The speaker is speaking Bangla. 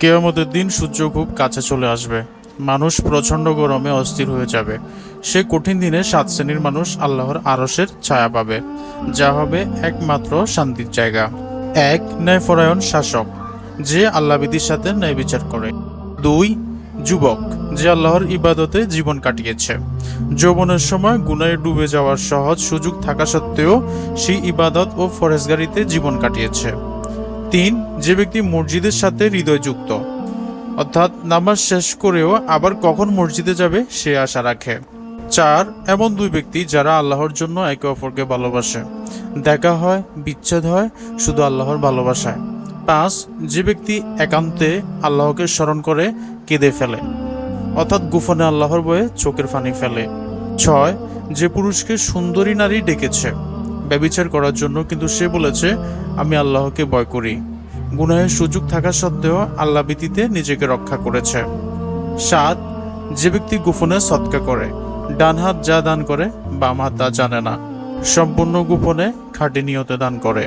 কেয়ামতের দিন সূর্য খুব কাছে চলে আসবে। মানুষ প্রচণ্ড গরমে অস্থির হয়ে যাবে। সে কঠিন দিনে সাত শ্রেণির মানুষ আল্লাহর আরসের ছায়া পাবে, যা হবে একমাত্র শান্তির জায়গা। এক ন্যায়পরায়ণ শাসক, যে আল্লাহবিধির সাথে ন্যায় বিচার করে। দুই যুবক, যে আল্লাহর ইবাদতে জীবন কাটিয়েছে। যৌবনের সময় গুনায় ডুবে যাওয়ার সহজ সুযোগ থাকা সত্ত্বেও সেই ইবাদত ও ফরেজগারিতে জীবন কাটিয়েছে। তিন, যে ব্যক্তি মসজিদের সাথে হৃদয় যুক্ত অর্থাৎ নামাজ শেষ করেও আবার কখন মসজিদে যাবে, সে আশা রাখে। চার, এমন দুই ব্যক্তি যারা আল্লাহর জন্য একে অপরকে ভালোবাসে। দেখা হয়, বিচ্ছেদ হয়, শুধু আল্লাহর ভালোবাসায়। পাঁচ, যে ব্যক্তি একান্তে আল্লাহকে স্মরণ করে, কেঁদে ফেলে। অর্থাৎ গোপনে আল্লাহর বয়ে চোখের পানি ফেলে। ছয়, যে পুরুষকে সুন্দরী নারী ডেকেছে। ব্যবিচার করার জন্য, কিন্তু সে বলেছে, আমি আল্লাহকে ভয় করি। গুনাহের সুযোগ থাকা সত্ত্বেও আল্লাহ ভীতিতে নিজেকে রক্ষা করেছে। সাত, যে ব্যক্তি গোপনে সৎকা করে, ডান হাত যা দান করে, বাম হাত তা জানে না। সম্পূর্ণ গোপনে খাঁটি নিয়তে দান করে।